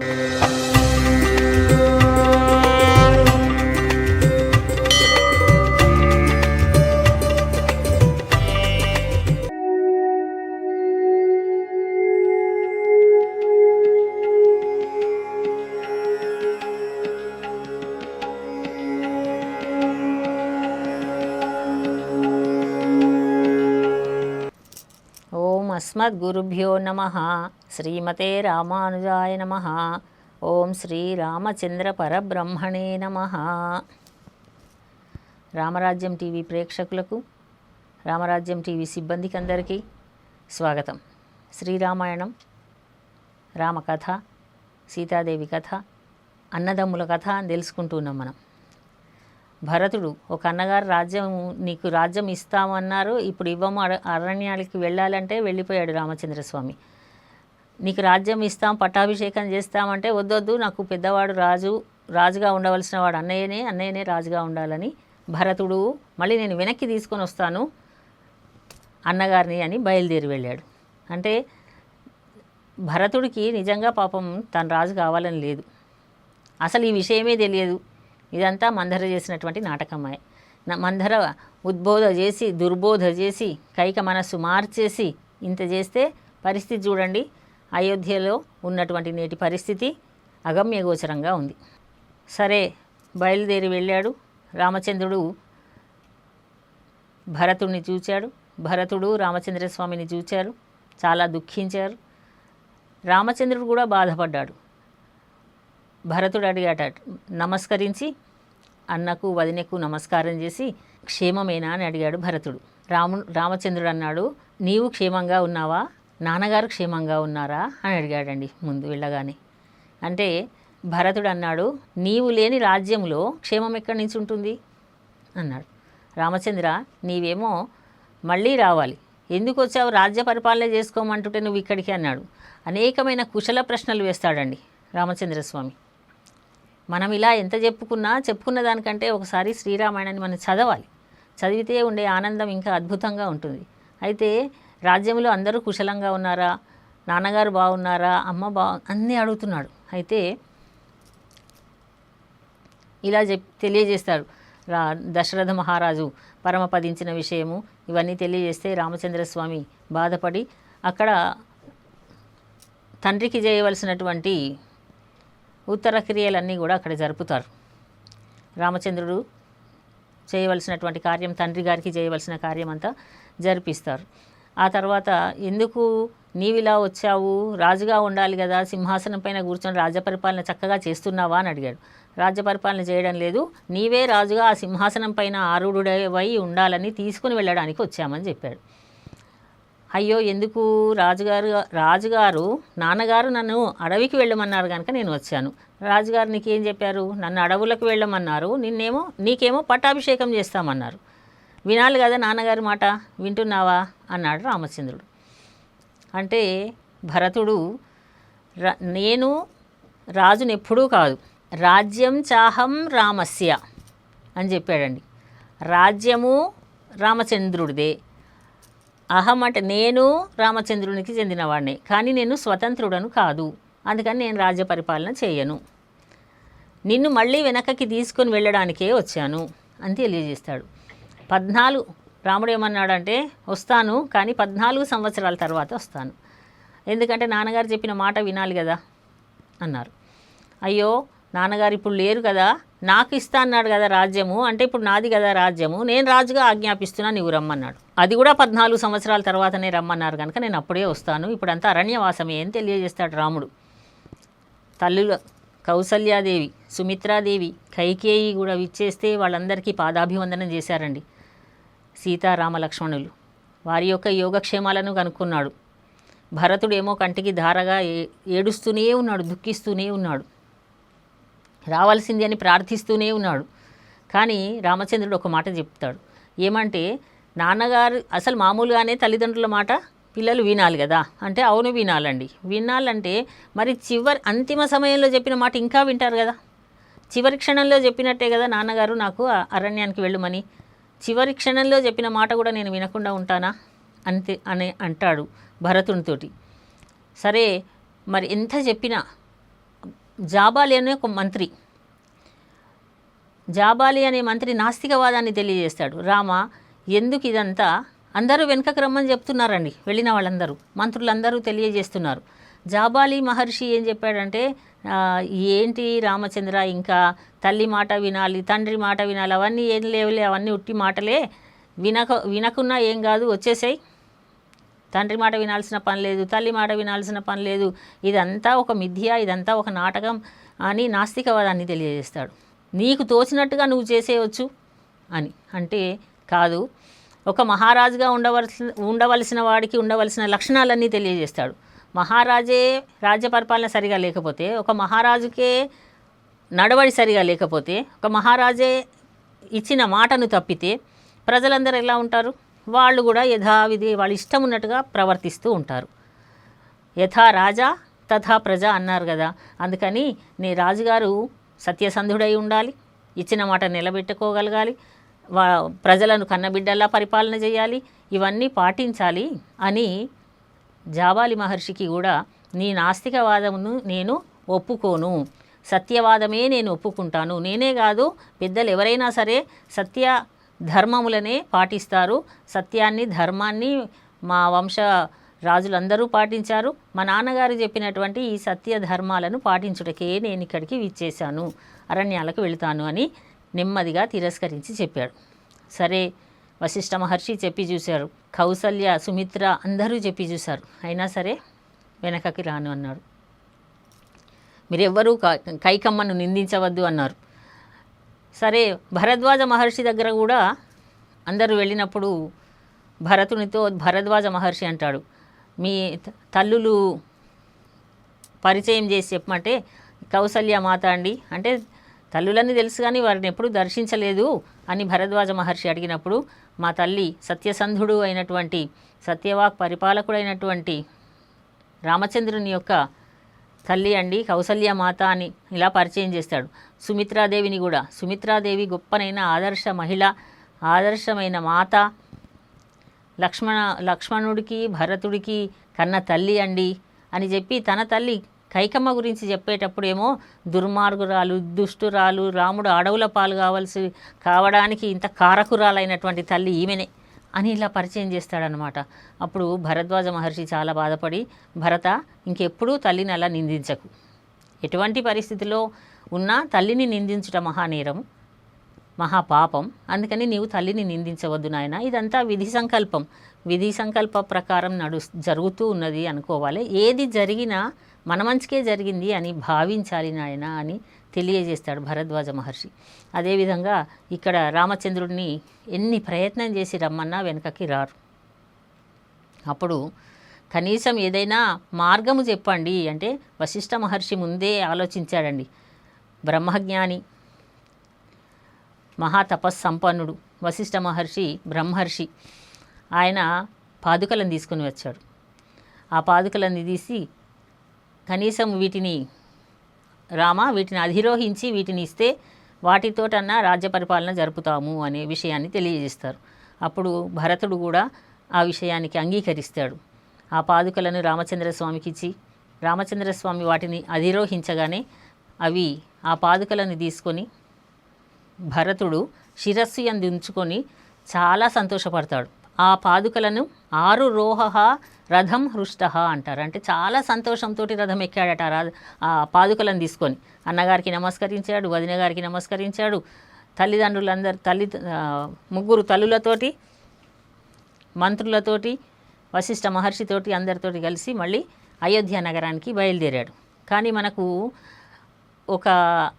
Thank you. అస్మద్గురుభ్యో నమ. శ్రీమతే రామానుజాయ నమ. ఓం శ్రీరామచంద్ర పరబ్రహ్మణే నమ. రామరాజ్యం టీవీ ప్రేక్షకులకు రామరాజ్యం టీవీ సిబ్బందికి అందరికీ స్వాగతం. శ్రీరామాయణం రామకథ సీతాదేవి కథ అన్నదమ్ముల కథ అని తెలుసుకుంటున్నాం మనం. భరతుడు ఒక అన్నగారు రాజ్యం నీకు రాజ్యం ఇస్తామన్నారు ఇప్పుడు ఇవ్వము అర- అరణ్యాలకి వెళ్ళాలంటే వెళ్ళిపోయాడు రామచంద్రస్వామి. నీకు రాజ్యం ఇస్తాం పట్టాభిషేకం చేస్తామంటే వద్దొద్దు నాకు పెద్దవాడు రాజు రాజుగా ఉండవలసిన వాడు అన్నయ్యనే అన్నయ్యనే రాజుగా ఉండాలని భరతుడు మళ్ళీ నేను వెనక్కి తీసుకొని వస్తాను అన్నగారిని అని బయలుదేరి వెళ్ళాడు. అంటే భరతుడికి నిజంగా పాపం తను రాజు కావాలని లేదు. అసలు ఈ విషయమే తెలియదు. ఇదంతా మందర చేసినటువంటి నాటకమే. మంధర మందర ఉద్బోధ చేసి దుర్బోధ చేసి కైక మనస్సు మార్చేసి ఇంత చేస్తే పరిస్థితి చూడండి. అయోధ్యలో ఉన్నటువంటి నేటి పరిస్థితి అగమ్యగోచరంగా ఉంది. సరే బయలుదేరి వెళ్ళాడు. రామచంద్రుడు భరతుడిని చూచాడు. భరతుడు రామచంద్రస్వామిని చూచారు. చాలా దుఃఖించారు. రామచంద్రుడు కూడా బాధపడ్డాడు. భరతుడు అడిగాట నమస్కరించి అన్నకు వదినకు నమస్కారం చేసి క్షేమమేనా? అని అడిగాడు భరతుడు. రాము రామచంద్రుడు అన్నాడు నీవు క్షేమంగా ఉన్నావా? నాన్నగారు క్షేమంగా ఉన్నారా? అని అడిగాడండి ముందు వెళ్ళగానే. అంటే భరతుడు అన్నాడు నీవు లేని రాజ్యంలో క్షేమం ఎక్కడి నుంచి ఉంటుంది? అన్నాడు. రామచంద్ర నీవేమో మళ్ళీ రావాలి. ఎందుకు వచ్చావు? రాజ్య పరిపాలన చేసుకోమంటుంటే నువ్వు ఇక్కడికి? అన్నాడు. అనేకమైన కుశల ప్రశ్నలు వేస్తాడండి రామచంద్రస్వామి. మనం ఇలా ఎంత చెప్పుకున్నా చెప్పుకున్న దానికంటే ఒకసారి శ్రీరామాయణాన్ని మనం చదవాలి. చదివితే ఉండే ఆనందం ఇంకా అద్భుతంగా ఉంటుంది. అయితే రాజ్యంలో అందరూ కుశలంగా ఉన్నారా? నాన్నగారు బాగున్నారా? అమ్మ బా అన్నీ అడుగుతున్నాడు. అయితే ఇలా చెప్ తెలియజేస్తాడు. రా దశరథ మహారాజు పరమపదించిన విషయము. ఇవన్నీ తెలియజేస్తే రామచంద్రస్వామి బాధపడి అక్కడ తండ్రికి చేయవలసినటువంటి ఉత్తర క్రియలన్నీ కూడా అక్కడ జరుపుతారు. రామచంద్రుడు చేయవలసినటువంటి కార్యం తండ్రి గారికి చేయవలసిన కార్యం అంతా జరిపిస్తారు. ఆ తర్వాత ఎందుకు నీవిలా వచ్చావు? రాజుగా ఉండాలి కదా సింహాసనం పైన కూర్చొని రాజ్యపరిపాలన చక్కగా చేస్తున్నావా అని అడిగాడు. రాజ్యపరిపాలన చేయడం లేదు నీవే రాజుగా ఆ సింహాసనం పైన ఆరుడుడవై ఉండాలని తీసుకుని వెళ్ళడానికి వచ్చామని చెప్పాడు. అయ్యో ఎందుకు? రాజుగారు రాజుగారు నాన్నగారు నన్ను అడవికి వెళ్ళమన్నారు కనుక నేను వచ్చాను. రాజుగారు నీకేం చెప్పారు? నన్ను అడవులకు వెళ్ళమన్నారు. నిన్నేమో నీకేమో పట్టాభిషేకం చేస్తామన్నారు. వినాలి కదా నాన్నగారి మాట? వింటున్నావా? అన్నాడు రామచంద్రుడు. అంటే భరతుడు ర- నేను రాజుని ఎప్పుడూ కాదు. రాజ్యం చాహం రామస్య అని చెప్పాడండి. రాజ్యము రామచంద్రుడిదే. అహం అంటే నేను రామచంద్రునికి చెందినవాడిని కానీ నేను స్వతంత్రుడను కాదు. అందుకని నేను రాజ్య పరిపాలన చేయను. నిన్ను మళ్ళీ వెనకకి తీసుకొని వెళ్ళడానికే వచ్చాను అని తెలియజేస్తాడు. పద్నాలుగు రాముడు ఏమన్నాడంటే వస్తాను కానీ పద్నాలుగు సంవత్సరాల తర్వాత వస్తాను. ఎందుకంటే నాన్నగారు చెప్పిన మాట వినాలి కదా అన్నారు. అయ్యో నాన్నగారు ఇప్పుడు లేరు కదా నాకు ఇస్తా అన్నాడు కదా రాజ్యము అంటే ఇప్పుడు నాది కదా రాజ్యము నేను రాజుగా ఆజ్ఞాపిస్తున్నా నీవు రమ్మన్నాడు. అది కూడా పద్నాలుగు సంవత్సరాల తర్వాతనే రమ్మన్నారు కనుక నేను అప్పుడే వస్తాను. ఇప్పుడంతా అరణ్యవాసమే అని తెలియజేస్తాడు రాముడు. తల్లుల కౌసల్యాదేవి సుమిత్రాదేవి కైకేయి కూడా విచ్చేస్తే వాళ్ళందరికీ పాదాభివందనం చేశారండి సీతారామ లక్ష్మణులు వారి యొక్క యోగక్షేమాలను కనుక్కున్నాడు. భరతుడేమో కంటికి ధారగా ఏ- ఏడుస్తూనే ఉన్నాడు దుఃఖిస్తూనే ఉన్నాడు. రావాల్సింది అని ప్రార్థిస్తూనే ఉన్నాడు. కానీ రామచంద్రుడు ఒక మాట చెప్తాడు. ఏమంటే నాన్నగారు అసలు మామూలుగానే తల్లిదండ్రుల మాట పిల్లలు వినాలి కదా? అంటే అవును వినాలండి. వినాలంటే మరి చివరి అంతిమ సమయంలో చెప్పిన మాట ఇంకా వింటారు కదా? చివరి క్షణంలో చెప్పినట్టే కదా నాన్నగారు నాకు అరణ్యానికి వెళ్ళమని. చివరి క్షణంలో చెప్పిన మాట కూడా నేను వినకుండా ఉంటానా? అంతే అని అంటాడు భరతునితోటి. సరే మరి ఎంత చెప్పినా జాబాలి అనే ఒక మంత్రి. జాబాలి అనే మంత్రి నాస్తికవాదాన్ని తెలియజేస్తాడు. రామ ఎందుకు ఇదంతా? అందరూ వెనుకకు రమ్మని చెప్తున్నారండి. వెళ్ళిన వాళ్ళందరూ మంత్రులందరూ తెలియజేస్తున్నారు. జాబాలి మహర్షి ఏం చెప్పాడంటే ఏంటి రామచంద్ర ఇంకా తల్లి మాట వినాలి తండ్రి మాట వినాలి అవన్నీ ఏం లేవులే అవన్నీ ఉట్టి మాటలే. వినక వినకున్నా ఏం కాదు వచ్చేసాయి. తండ్రి మాట వినాల్సిన పని లేదు తల్లి మాట వినాల్సిన పని లేదు. ఇదంతా ఒక మిథ్య ఇదంతా ఒక నాటకం అని నాస్తికవాదాన్ని తెలియజేస్తాడు. నీకు తోచినట్టుగా నువ్వు చేసేయవచ్చు అని. అంటే కాదు ఒక మహారాజుగా ఉండవలసిన ఉండవలసిన వాడికి ఉండవలసిన లక్షణాలన్నీ తెలియజేస్తాడు. మహారాజే రాజ్య పరిపాలన సరిగా లేకపోతే ఒక మహారాజుకే నడవడి సరిగా లేకపోతే ఒక మహారాజే ఇచ్చిన మాటను తప్పితే ప్రజలందరూ ఎలా ఉంటారు? వాళ్ళు కూడా యథావిధి వాళ్ళ ఇష్టం ఉన్నట్టుగా ప్రవర్తిస్తూ ఉంటారు. యథా రాజా తథా ప్రజ అన్నారు కదా. అందుకని నీ రాజుగారు సత్యసంధుడై ఉండాలి ఇచ్చిన మాట నిలబెట్టుకోగలగాలి వా ప్రజలను కన్నబిడ్డల్లా పరిపాలన చేయాలి ఇవన్నీ పాటించాలి అని జాబాలి మహర్షికి కూడా నీ నాస్తికవాదమును నేను ఒప్పుకోను సత్యవాదమే నేను ఒప్పుకుంటాను. నేనే కాదు పెద్దలు ఎవరైనా సరే సత్య ధర్మములనే పాటిస్తారు. సత్యాన్ని ధర్మాన్ని మా వంశ రాజులందరూ పాటించారు. మా నాన్నగారు చెప్పినటువంటి ఈ సత్య ధర్మాలను పాటించుటకే నేను ఇక్కడికి విచ్చేశాను. అరణ్యాలకు వెళుతాను అని నెమ్మదిగా తిరస్కరించి చెప్పాడు. సరే వశిష్ఠ మహర్షి చెప్పి చూశారు. కౌసల్య సుమిత్ర అందరూ చెప్పి చూశారు. అయినా సరే వెనకకి రాను అన్నాడు. మీరెవ్వరూ కైకమ్మను నిందించవద్దు అన్నారు. సరే భరద్వాజ మహర్షి దగ్గర కూడా అందరూ వెళ్ళినప్పుడు భరతునితో భరద్వాజ మహర్షి అంటాడు మీ తల్లులు పరిచయం చేసి చెప్పమంటే కౌసల్య మాత అండి. అంటే తల్లులని తెలుసు కానీ వారిని ఎప్పుడు దర్శించలేదు అని భరద్వాజ మహర్షి అడిగినప్పుడు మా తల్లి సత్యసంధుడు అయినటువంటి సత్యవాక్ పరిపాలకుడైనటువంటి రామచంద్రుని యొక్క తల్లి అండి కౌసల్య మాత అని ఇలా పరిచయం చేస్తాడు. సుమిత్రాదేవిని కూడా. సుమిత్రాదేవి గొప్పనైన ఆదర్శ మహిళ ఆదర్శమైన మాత. లక్ష్మణ లక్ష్మణుడికి భరతుడికి కన్న తల్లి అండి అని చెప్పి తన తల్లి కైకమ్మ గురించి చెప్పేటప్పుడేమో దుర్మార్గురాలు దుష్టురాలు రాముడు అడవుల పాలు కావాల్సి కావడానికి ఇంత కారకురాలైనటువంటి తల్లి ఈమెనే. అని ఇలా పరిచయం చేస్తాడనమాట. అప్పుడు భరద్వాజ మహర్షి చాలా బాధపడి భరత ఇంకెప్పుడూ తల్లిని అలా నిందించకు. ఎటువంటి పరిస్థితిలో ఉన్నా తల్లిని నిందించుట మహానేరం మహాపాపం. అందుకని నీవు తల్లిని నిందించవద్దు నాయన. ఇదంతా విధి సంకల్పం. విధి సంకల్ప ప్రకారం నడు జరుగుతూ ఉన్నది అనుకోవాలి. ఏది జరిగినా మన మంచికే జరిగింది అని భావించాలి నాయన అని తెలియజేస్తాడు భరద్వాజ మహర్షి. అదేవిధంగా ఇక్కడ రామచంద్రుడిని ఎన్ని ప్రయత్నం చేసి రమ్మన్నా వెనకకి రారు. అప్పుడు కనీసం ఏదైనా మార్గము చెప్పండి అంటే వశిష్ఠ మహర్షి ముందే ఆలోచించాడండి. బ్రహ్మజ్ఞాని మహాతపస్సంపన్నుడు వశిష్ఠ మహర్షి బ్రహ్మర్షి ఆయన పాదుకలను తీసుకుని వచ్చాడు. ఆ పాదుకలను తీసి కనీసం వీటిని రామ వీటిని అధిరోహించి వీటిని ఇస్తే వాటితోటన్నా రాజ్య పరిపాలన జరుపుతాము అనే విషయాన్ని తెలియజేస్తారు. అప్పుడు భరతుడు కూడా ఆ విషయానికి అంగీకరిస్తాడు. ఆ పాదుకలను రామచంద్రస్వామికి ఇచ్చి రామచంద్రస్వామి వాటిని అధిరోహించగానే అవి ఆ పాదుకలను తీసుకొని భరతుడు శిరస్సు ఎందు ఉంచుకొని చాలా సంతోషపడతాడు. ఆ పాదుకలను ఆరు రోహ రథం హృష్ట అంటారు. అంటే చాలా సంతోషంతో రథం ఎక్కాడట ఆ రా- ఆ పాదుకలను తీసుకొని. అన్నగారికి నమస్కరించాడు వదిన గారికి నమస్కరించాడు. తల్లిదండ్రులందరూ తల్లి ముగ్గురు తల్లులతోటి మంత్రులతోటి వశిష్ఠ మహర్షితోటి అందరితోటి కలిసి మళ్ళీ అయోధ్య నగరానికి బయలుదేరాడు. కానీ మనకు ఒక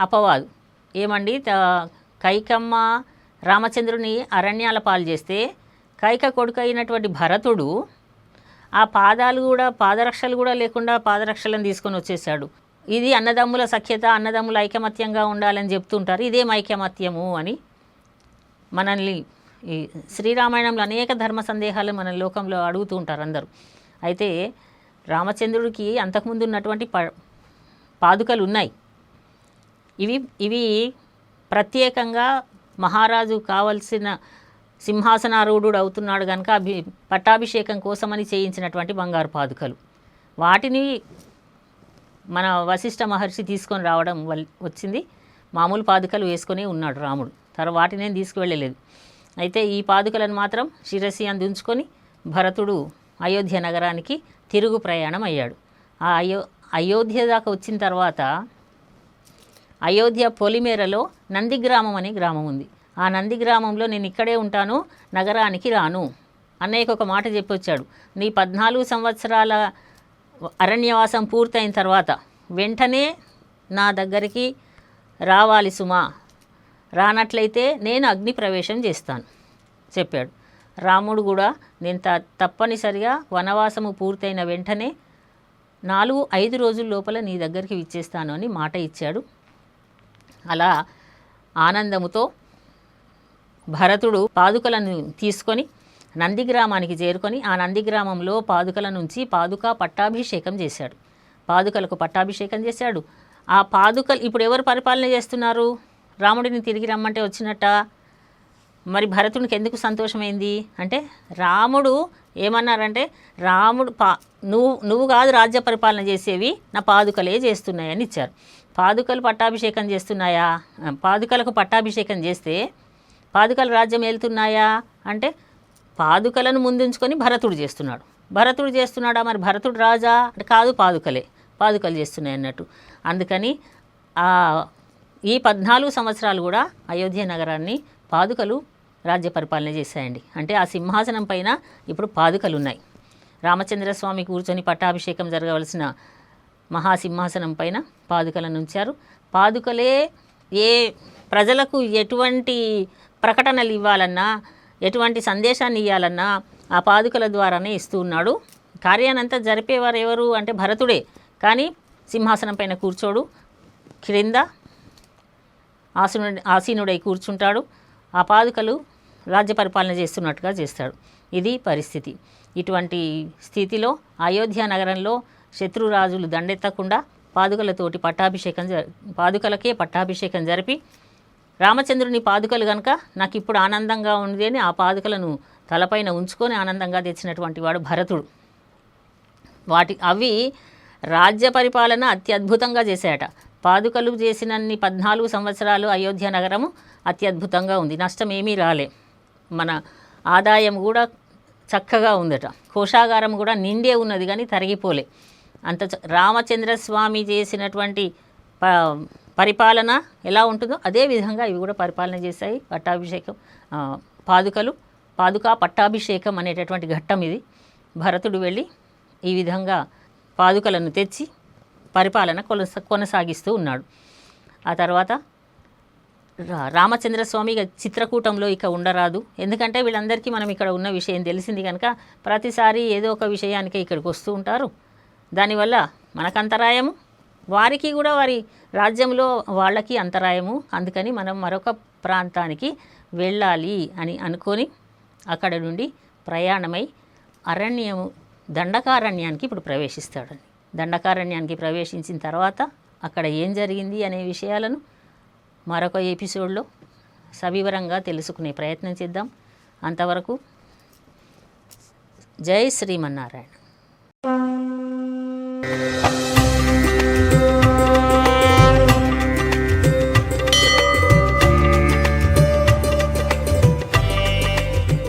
అపవాదు. ఏమండి? త- కైకమ్మ రామచంద్రుని అరణ్యాల పాలు చేస్తే కైక కొడుకు అయినటువంటి భరతుడు ఆ పాదాలు కూడా పాదరక్షలు కూడా లేకుండా పాదరక్షలను తీసుకొని వచ్చేసాడు ఇది అన్నదమ్ముల సఖ్యత అన్నదమ్ముల ఐకమత్యంగా ఉండాలని చెప్తుంటారు. ఇదేం ఐకమత్యము అని మనల్ని ఈ శ్రీరామాయణంలో అనేక ధర్మ సందేహాలు మన లోకంలో అడుగుతూ ఉంటారు అందరూ. అయితే రామచంద్రుడికి అంతకుముందు ఉన్నటువంటి ప పాదుకలు ఉన్నాయి. ఇవి ఇవి ప్రత్యేకంగా మహారాజు కావలసిన సింహాసనారూఢుడు అవుతున్నాడు కనుక అభి పట్టాభిషేకం కోసమని చేయించినటువంటి బంగారు పాదుకలు. వాటిని మన వశిష్ఠ మహర్షి తీసుకొని రావడం వల్ వచ్చింది. మామూలు పాదుకలు వేసుకొని ఉన్నాడు రాముడు. తర్వాత వాటినేం తీసుకువెళ్ళలేదు. అయితే ఈ పాదుకలను మాత్రం శిరసి అందించుకొని భరతుడు అయోధ్య నగరానికి తిరుగు ప్రయాణం అయ్యాడు. ఆ అయో అయోధ్య దాకా వచ్చిన తర్వాత అయోధ్య పొలిమేరలో నందిగ్రామం అనే గ్రామం ఉంది. ఆ నంది గ్రామంలో నేను ఇక్కడే ఉంటాను నగరానికి రాను. అన్నయ్యకు ఒక మాట చెప్పొచ్చాడు. నీ పద్నాలుగు సంవత్సరాల అరణ్యవాసం పూర్తయిన తర్వాత వెంటనే నా దగ్గరికి రావాలి సుమా. రానట్లయితే నేను అగ్ని ప్రవేశం చేస్తాను చెప్పాడు. రాముడు కూడా నేను త తప్పనిసరిగా వనవాసము పూర్తయిన వెంటనే నాలుగు ఐదు రోజుల లోపల నీ దగ్గరికి విచ్చేస్తాను అని మాట ఇచ్చాడు. అలా ఆనందముతో భరతుడు పాదుకలను తీసుకొని నందిగ్రామానికి చేరుకొని ఆ నందిగ్రామంలో పాదుకల నుంచి పాదుక పట్టాభిషేకం చేశాడు. పాదుకలకు పట్టాభిషేకం చేశాడు. ఆ పాదుకలు ఇప్పుడు ఎవరు పరిపాలన చేస్తున్నారు? రాముడిని తిరిగి రమ్మంటే వచ్చినట్ట? మరి భరతునికి ఎందుకు సంతోషమైంది? అంటే రాముడు ఏమన్నారంటే రాముడు పా నువ్వు నువ్వు కాదు రాజ్య పరిపాలన చేసేవి నా పాదుకలే చేస్తున్నాయని ఇచ్చారు. పాదుకలు పట్టాభిషేకం చేస్తున్నాయా? పాదుకలకు పట్టాభిషేకం చేస్తే పాదుకలు రాజ్యం వెళ్తున్నాయా అంటే పాదుకలను ముందుంచుకొని భరతుడు చేస్తున్నాడు. భరతుడు చేస్తున్నాడా? మరి భరతుడు రాజా? అంటే కాదు పాదుకలే. పాదుకలు చేస్తున్నాయి అన్నట్టు. అందుకని ఈ పద్నాలుగు సంవత్సరాలు కూడా అయోధ్య నగరాన్ని పాదుకలు రాజ్య పరిపాలన చేశాయండి. అంటే ఆ సింహాసనం పైన ఇప్పుడు పాదుకలు ఉన్నాయి రామచంద్రస్వామి కూర్చొని పట్టాభిషేకం జరగవలసిన మహాసింహాసనం పైన పాదుకలను ఉంచారు. పాదుకలే ఏ ప్రజలకు ఎటువంటి ప్రకటనలు ఇవ్వాలన్నా ఎటువంటి సందేశాన్ని ఇవ్వాలన్నా ఆ పాదుకల ద్వారానే ఇస్తూ ఉన్నాడు. కార్యానంతా జరిపేవారు ఎవరు అంటే భరతుడే. కానీ సింహాసనం పైన కూర్చోడు. క్రింద ఆసీనుడి ఆసీనుడై కూర్చుంటాడు. ఆ పాదుకలు రాజ్య పరిపాలన చేస్తున్నట్టుగా చేస్తాడు. ఇది పరిస్థితి. ఇటువంటి స్థితిలో అయోధ్య నగరంలో శత్రురాజులు దండెత్తకుండా పాదుకలతోటి పట్టాభిషేకం జ పాదుకలకే పట్టాభిషేకం జరిపి రామచంద్రుని పాదుకలు కనుక నాకు ఇప్పుడు ఆనందంగా ఉంది అని ఆ పాదుకలను తలపైన ఉంచుకొని ఆనందంగా తెచ్చినటువంటి వాడు భరతుడు. వాటి అవి రాజ్య పరిపాలన అత్యద్భుతంగా చేశాయట. పాదుకలు చేసినన్ని పద్నాలుగు సంవత్సరాలు అయోధ్య నగరము అత్యద్భుతంగా ఉంది. నష్టం ఏమీ రాలే. మన ఆదాయం కూడా చక్కగా ఉందట. కోశాగారం కూడా నిండే ఉన్నది కానీ తరిగిపోలే. అంత చ- రామచంద్రస్వామి చేసినటువంటి ప పరిపాలన ఎలా ఉంటుందో అదే విధంగా ఇవి కూడా పరిపాలన చేశాయి. పట్టాభిషేకం పాదుకలు పాదుక పట్టాభిషేకం అనేటటువంటి ఘట్టం ఇది. భరతుడు వెళ్ళి ఈ విధంగా పాదుకలను తెచ్చి పరిపాలన కొనస కొనసాగిస్తూ ఉన్నాడు. ఆ తర్వాత రా- రామచంద్రస్వామి ఇక చిత్రకూటంలో ఇక ఉండరాదు. ఎందుకంటే వీళ్ళందరికీ మనం ఇక్కడ ఉన్న విషయం తెలిసింది కనుక ప్రతిసారి ఏదో ఒక విషయానికి ఇక్కడికి వస్తూ ఉంటారు. దానివల్ల మనకు అంతరాయము వారికి కూడా వారి రాజ్యంలో వాళ్ళకి అంతరాయము. అందుకని మనం మరొక ప్రాంతానికి వెళ్ళాలి అని అనుకొని అక్కడ నుండి ప్రయాణమై అరణ్యము దండకారణ్యానికి ఇప్పుడు ప్రవేశిస్తాడండి. దండకారణ్యానికి ప్రవేశించిన తర్వాత అక్కడ ఏం జరిగింది అనే విషయాలను మరొక ఎపిసోడ్లో సవివరంగా తెలుసుకునే ప్రయత్నం చేద్దాం. అంతవరకు జై శ్రీమన్నారాయణ.